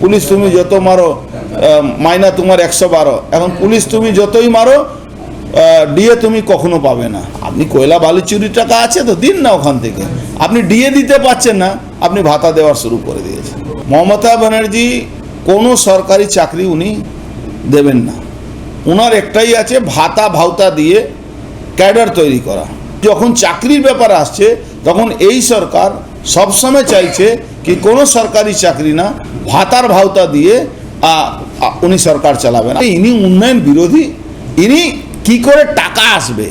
Police তুমি যত মারো মাইনা তোমার একশো বারো। এখন পুলিশ তুমি যতই মারো ডিএ তুমি কখনো পাবে না। আপনি কয়লা বালি চুরির টাকা আছে তো, দিন না ওখান থেকে। আপনি ডিএ দিতে পারছেন না, আপনি ভাতা দেওয়া শুরু করে দিয়েছেন। মমতা ব্যানার্জি, কোনো সরকারি চাকরি উনি দেবেন না। ওনার একটাই আছে, ভাতা ভাউতা দিয়ে ক্যাডার তৈরি করা। যখন চাকরির ব্যাপার আসছে, তখন এই সরকার সবসময় চাইছে কি কোনো সরকারি চাকরি না, ভাতার ভাউতা দিয়ে উনি সরকার চালাবেন ইনি উন্নয়ন বিরোধী, ইনি কি করে টাকা আসবে?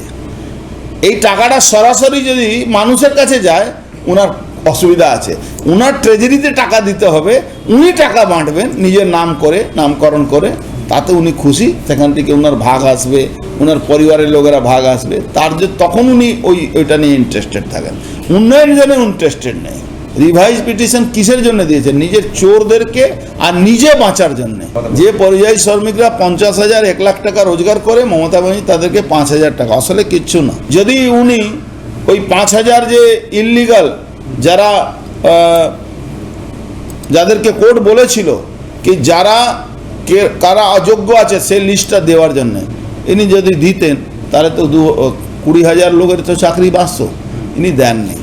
এই টাকাটা সরাসরি যদি মানুষের কাছে যায় ওনার অসুবিধা আছে। ওনার ট্রেজারিতে টাকা দিতে হবে, উনি টাকা বাঁটবেন, নিজের নাম করে, নামকরণ করে। তাতে উনি খুশি। সেখান থেকে ওনার ভাগ আসবে ওনার পরিবারের লোকেরা ভাগ আসবে। তার যে তখন উনি ওই, ওইটা নিয়ে ইন্টারেস্টেড থাকেন। উন্নয়ন জন্য ইন্টারেস্টেড নেই। রিভাইজ পিটিশন কিসের জন্য দিয়েছেন? নিজের চোরদেরকে আর নিজে বাঁচার জন্য। যে পরিযায়ী শ্রমিকরা পঞ্চাশ হাজার, এক লাখ টাকা রোজগার করে, মমতা ব্যানার্জি তাদেরকে পাঁচ হাজার টাকা। আসলে কিচ্ছু না। যদি উনি ওই পাঁচ হাজার যে ইললিগাল যারা যাদেরকে কোর্ট বলেছিল, কি যারা কে, কারা অযোগ্য আছে সেই লিস্টটা দেওয়ার জন্য। ইনি যদি দিতেন, তাহলে তো দু কুড়ি হাজার লোকের তো চাকরি বাঁচত। ইনি দেননি।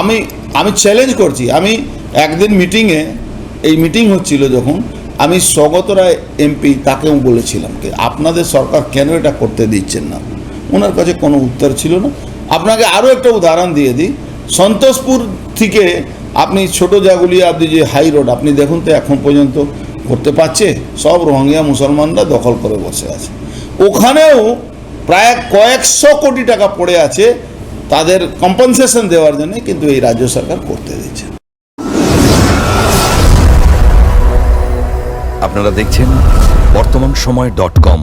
আমি আমি চ্যালেঞ্জ করছি। আমি একদিন মিটিংয়ে এই মিটিং হচ্ছিল যখন, আমি স্বগত রায় এমপি তাকেও বলেছিলাম কি আপনাদের সরকার কেন এটা করতে দিচ্ছেন না? ওনার কাছে কোনো উত্তর ছিল না। আপনাকে আরও একটা উদাহরণ দিয়ে দিই। সন্তোষপুর থেকে আপনি ছোট জাগুলিয়া, আপনি যে হাই রোড আপনি দেখুন তো এখন পর্যন্ত করতে পারছে, সব রোহিঙ্গা মুসলমানরা দখল করে বসে আছে। ওখানেও প্রায় কয়েকশো কোটি টাকা পড়ে আছে তাদের কম্পেনসেশন দেওয়ার জন্য, কিন্তু এই রাজ্য সরকার করতে দিচ্ছে আপনারা দেখছেন বর্তমান সময় ডট কম।